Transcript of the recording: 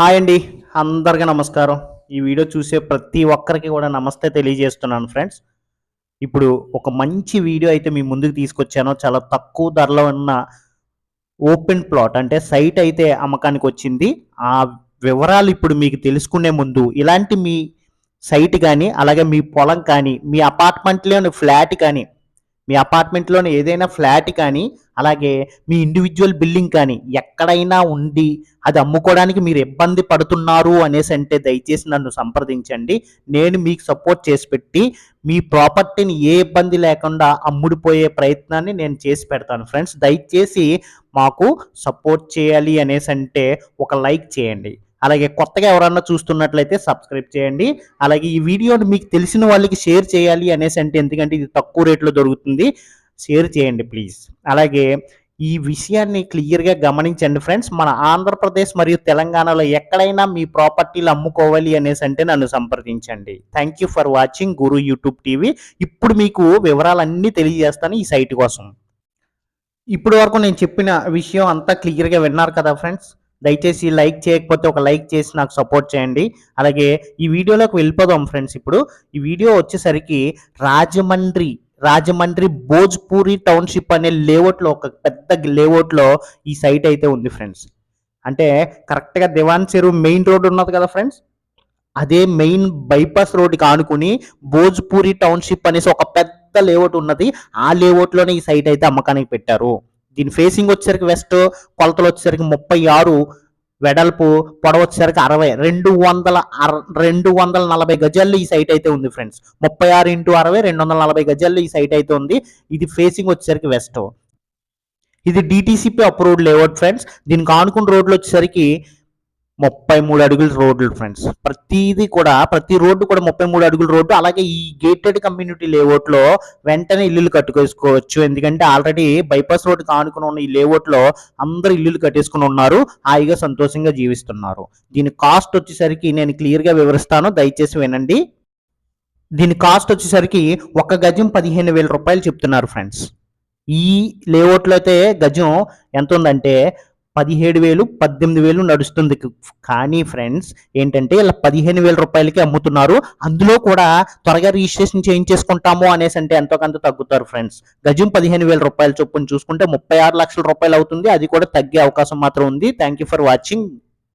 Hi అండి అందరికీ నమస్కారం. ఈ వీడియో చూసే ప్రతి ఒక్కరికి కూడా నమస్తే తెలియజేస్తున్నాను ఫ్రెండ్స్. ఇప్పుడు ఒక మంచి వీడియో అయితే మీ ముందుకు తీసుకొచ్చాను. చాలా తక్కువ ధరలో ఉన్న ఓపెన్ ప్లాట్ అంటే సైట్ అయితే అమ్మకానికి వచ్చింది. ఆ వివరాలు ఇప్పుడు మీకు తెలుసుకునే ముందు ఇలాంటి మీ సైట్ కానీ అలాగే మీ పొలం కానీ మీ అపార్ట్మెంట్లోని ఫ్లాట్ కానీ మీ అపార్ట్మెంట్లోని ఏదైనా ఫ్లాట్ కానీ అలాగే మీ ఇండివిజువల్ బిల్డింగ్ కానీ ఎక్కడైనా ఉండి అది అమ్ముకోవడానికి మీరు ఇబ్బంది పడుతున్నారు అనేసి అంటే దయచేసి నన్ను సంప్రదించండి. నేను మీకు సపోర్ట్ చేసి పెట్టి మీ ప్రాపర్టీని ఏ ఇబ్బంది లేకుండా అమ్ముడిపోయే ప్రయత్నాన్ని నేను చేసి పెడతాను ఫ్రెండ్స్. దయచేసి మాకు సపోర్ట్ చేయాలి అనేసి అంటే ఒక లైక్ చేయండి. అలాగే కొత్తగా ఎవరన్నా చూస్తున్నట్లయితే సబ్స్క్రైబ్ చేయండి. అలాగే ఈ వీడియోని మీకు తెలిసిన వాళ్ళకి షేర్ చేయాలి అనేసి అంటే ఎందుకంటే ఇది తక్కువ రేట్లో దొరుకుతుంది. షేర్ చేయండి ప్లీజ్ అలాగే ఈ విషయాన్ని క్లియర్గా గమనించండి ఫ్రెండ్స్ మన ఆంధ్రప్రదేశ్ మరియు తెలంగాణలో ఎక్కడైనా మీ ప్రాపర్టీలు అమ్ముకోవాలి అనేసి అంటే నన్ను సంప్రదించండి. Thank you for watching Guru YouTube TV ఇప్పుడు మీకు వివరాలన్నీ తెలియజేస్తాను ఈ సైట్ కోసం. ఇప్పటి వరకు నేను చెప్పిన విషయం అంతా క్లియర్గా విన్నారు కదా ఫ్రెండ్స్ దయచేసి లైక్ చేయకపోతే ఒక లైక్ చేసి నాకు సపోర్ట్ చేయండి. అలాగే ఈ వీడియోలోకి వెళ్ళిపోదాం ఫ్రెండ్స్ ఇప్పుడు. ఈ వీడియో వచ్చేసరికి రాజమండ్రి రాజమండ్రి భోజ్పూరి టౌన్షిప్ అనే లేఅవుట్లో ఒక పెద్ద లేఅవుట్లో ఈ సైట్ అయితే ఉంది ఫ్రెండ్స్. అంటే కరెక్ట్గా దివాన్ చెరువు మెయిన్ రోడ్ ఉన్నది కదా ఫ్రెండ్స్? అదే మెయిన్ బైపాస్ రోడ్కి ఆనుకుని భోజ్పూరి టౌన్షిప్ అనేసి ఒక పెద్ద లేఅవుట్ ఉన్నది. ఆ లేఅవుట్లోనే ఈ సైట్ అయితే అమ్మకానికి పెట్టారు. దీని ఫేసింగ్ వచ్చేసరికి వెస్ట్ కొలతలు వచ్చేసరికి ముప్పై ఆరు వెడల్పు పొడవ వచ్చేసరికి అరవై. రెండు వందల అర రెండు వందల నలభై గజాల్లో ఈ సైట్ అయితే ఉంది ఫ్రెండ్స్ ముప్పై ఆరు ఇంటూ అరవై రెండు వందల నలభై గజాల్లో ఈ సైట్ అయితే ఉంది. ఇది ఫేసింగ్ వచ్చేసరికి వెస్ట్ ఇది డిటీసీపీ అప్రూవ్డ్ లేఅవుట్ ఫ్రెండ్స్ దీనికి ఆనుకున్న రోడ్లు వచ్చేసరికి ముప్పై మూడు అడుగుల రోడ్లు ఫ్రెండ్స్ ప్రతిదీ కూడా ప్రతి రోడ్డు కూడా ముప్పై మూడు అడుగుల రోడ్డు. అలాగే ఈ గేటెడ్ కమ్యూనిటీ లేఅవుట్లో వెంటనే ఇల్లులు కట్టుకోవచ్చు ఎందుకంటే ఆల్రెడీ బైపాస్ రోడ్డు కానుకుని ఉన్న ఈ లేఅవుట్లో అందరు ఇల్లులు కట్టేసుకుని ఉన్నారు. హాయిగా సంతోషంగా జీవిస్తున్నారు. దీని కాస్ట్ వచ్చేసరికి నేను క్లియర్గా వివరిస్తాను. దయచేసి వినండి. దీని కాస్ట్ వచ్చేసరికి ఒక గజం పదిహేను వేల రూపాయలు చెప్తున్నారు ఫ్రెండ్స్ ఈ లేఅవుట్లో అయితే గజం ఎంత ఉందంటే పదిహేడు వేలు పద్దెనిమిది వేలు నడుస్తుంది. కానీ ఫ్రెండ్స్ ఏంటంటే ఇలా పదిహేను వేల రూపాయలకి అమ్ముతున్నారు. అందులో కూడా త్వరగా రిజిస్ట్రేషన్ చేయించేసుకుంటాము అనేసి అంటే ఎంతో కొంత తగ్గుతారు ఫ్రెండ్స్. గజం పదిహేను వేల రూపాయల చొప్పున చూసుకుంటే ముప్పై ఆరు లక్షల రూపాయలు అవుతుంది. అది కూడా తగ్గే అవకాశం మాత్రం ఉంది. Thank you for watching